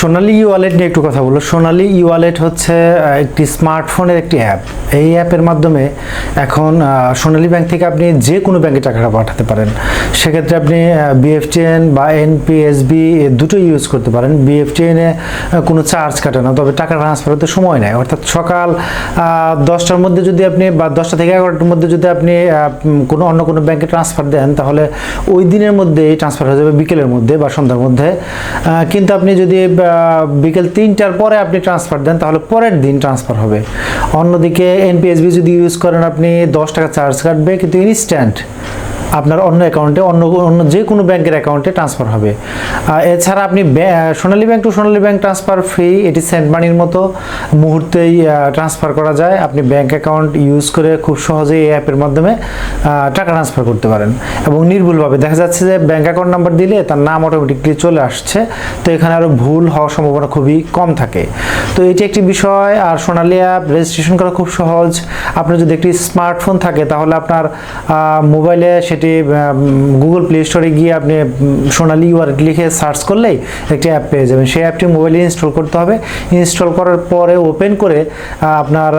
সোনালি ই wallet নিয়ে একটু কথা বলো সোনালি ই ওয়ালেট হচ্ছে একটি স্মার্টফোনের একটি অ্যাপ এই অ্যাপের মাধ্যমে এখন সোনালী ব্যাংক থেকে আপনি যে কোনো ব্যাংকে টাকাটা পাঠাতে পারেন। সেক্ষেত্রে আপনি বিএফটিএন বা এনপিএসবি দুটো ইউজ করতে পারেন। বিএফটিএনে কোনো চার্জ কাটে না, তবে টাকা ট্রান্সফার হতে সময় নেয়। অর্থাৎ সকাল দশটার মধ্যে যদি আপনি বা দশটা থেকে এগারোটার মধ্যে যদি আপনি কোনো অন্য কোনো ব্যাংকে ট্রান্সফার দেন, তাহলে ওই দিনের মধ্যেই ট্রান্সফার হয়ে যাবে বিকেলের মধ্যে বা সন্ধ্যার মধ্যে। কিন্তু আপনি যদি বিকেল তিনটার পরে আপনি ট্রান্সফার দেন, তাহলে পরের দিন ট্রান্সফার হবে। অন্যদিকে এনপিএসবি যদি ইউজ করেন, আপনি দশ টাকা চার্জ কাটবে, কিন্তু ইনস্ট্যান্ট আপনার অন্য অ্যাকাউন্টে, অন্য অন্য যে কোনো ব্যাংকের অ্যাকাউন্টে ট্রান্সফার হবে। এছাড়া আপনি Sonali bank to Sonali bank transfer free এটি সেন্ট মানির মতো মুহূর্তেই ট্রান্সফার করা যায়। আপনি ব্যাংক অ্যাকাউন্ট ইউজ করে খুব সহজেই এই অ্যাপের মাধ্যমে টাকা ট্রান্সফার করতে পারেন। এবং নির্ভুলভাবে দেখা যাচ্ছে যে ব্যাংক অ্যাকাউন্ট নাম্বার দিলে তার নাম অটোমেটিকলি চলে আসছে। তো এখানে আরও ভুল হওয়ার সম্ভাবনা খুবই কম থাকে। তো এটি একটি বিষয়। আর সোনালী অ্যাপ রেজিস্ট্রেশন করা খুব সহজ। আপনার যদি একটি স্মার্টফোন থাকে, তাহলে আপনার মোবাইলে সেটি গুগল প্লে স্টোরে গিয়ে আপনি সোনালী ওয়ালেট লিখে সার্চ করলেই একটি অ্যাপ পেয়ে যাবেন। সেই অ্যাপটি মোবাইলে ইনস্টল করতে হবে। ইনস্টল করার পরে ওপেন করে আপনার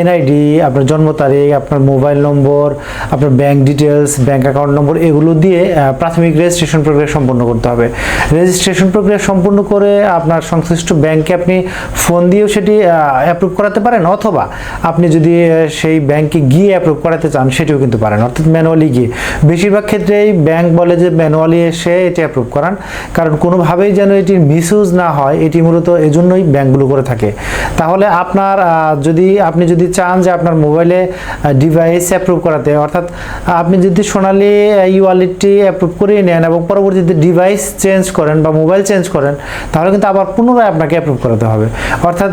এনআইডি আপনার জন্ম তারিখ, আপনার মোবাইল নম্বর আপনার bank details bank account number এগুলো দিয়ে প্রাথমিক রেজিস্ট্রেশন প্রক্রিয়া সম্পন্ন করতে হবে। রেজিস্ট্রেশন প্রক্রিয়া সম্পূর্ণ করে আপনার সংশ্লিষ্ট ব্যাংকে আপনি ফোন দিয়েও সেটি অ্যাপ্রুভ করাতে পারেন অথবা আপনি যদি সেই ব্যাংকে গিয়ে অ্যাপ্রুভ করাতে চান, সেটিও কিন্তু পারেন। অর্থাৎ ম্যানুয়ালি গিয়ে। বেশিরভাগ ক্ষেত্রেই ব্যাংক বলে যে ম্যানুয়ালি এসে এটি অ্যাপ্রুভ করান। কারণ কোনোভাবেই যেন এটির মিসইউজ না হয়, এটি মূলত এজন্যই ব্যাংকগুলো করে থাকে। তাহলে আপনার যদি আপনি যদি চান যে আপনার মোবাইলে ডিভাইস অ্যাপ্রুভ করাতে, অর্থাৎ আপনি যদি সোনালি ই ওয়ালেটটি অ্যাপ্রুভ করিয়ে নেন এবং পরবর্তীতে ডিভাইস চেঞ্জ করেন বা মোবাইল চেঞ্জ করেন, তাহলে কিন্তু আবার পুনরায় আপনাকে অ্যাপ্রুভ করাতে হবে। অর্থাৎ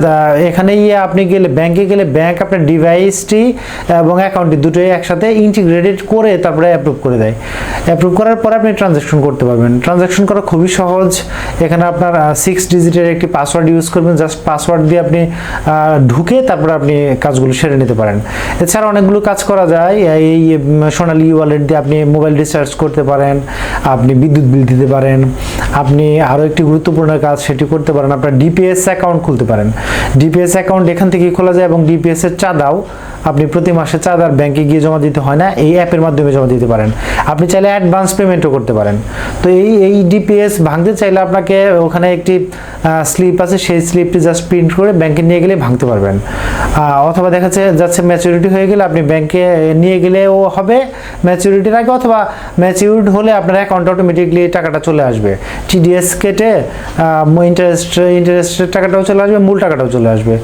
এখানে গিয়ে আপনি গেলে ব্যাংকে গেলে ব্যাংক আপনার ডিভাইসটি এবং অ্যাকাউন্টটি দুটোই একসাথে ইন্টিগ্রেটেড করে তারপরে অ্যাপ্রুভ করে দেয়। অ্যাপ্রুভ করার পরে আপনি ট্রানজ্যাকশন করতে পারবেন। ট্রানজ্যাকশন করা খুবই সহজ। এখানে আপনার সিক্স ডিজিটের একটি পাসওয়ার্ড ইউজ করবেন। জাস্ট পাসওয়ার্ড দিয়ে আপনি ঢুকে তারপরে আপনি কাজগুলো সেরে নিতে পারেন। এছাড়া অনেকগুলো কাজ করা যায়। এই সোনালী ওয়ালেট দিয়ে আপনি মোবাইল রিচার্জ করতে পারেন। আপনি বিদ্যুৎ বিল দিতে পারেন। আপনি আরও একটি গুরুত্বপূর্ণ কাজ, সেটি করতে পারেন। আপনার ডিপিএস অ্যাকাউন্ট খুলতে পারেন। ডিপিএস অ্যাকাউন্ট এখান থেকেই খোলা যায় এবং ডিপিএস এর চাঁদাও আপনি প্রতি মাসে চাঁদার ব্যাংকে গিয়ে জমা দিতে হয় না। এই অ্যাপের মাধ্যমে জমা দিতে পারেন। আপনি চাইলে অ্যাডভান্স পেমেন্টও করতে পারেন। তো এই এই ডিপিএস ভাঙতে চাইলে আপনাকে ওখানে একটি স্লিপ আছে, সেই স্লিপটি জাস্ট প্রিন্ট করে ব্যাংকে নিয়ে গেলে ভাঙতে পারবেন। অথবা দেখা যাচ্ছে ম্যাচুরিটি হয়ে গেলে আপনি ব্যাংকে নিয়ে গেলেও হবে ম্যাচুরিটির আগে, অথবা ম্যাচিউরড হলে আপনার অ্যাকাউন্ট অটোমেটিকলি টাকাটা চলে আসবে। টিডিএস কেটে ইন্টারেস্ট ইন্টারেস্টের টাকাটাও চলে আসবে, মূল টাকাটাও চলে আসবে।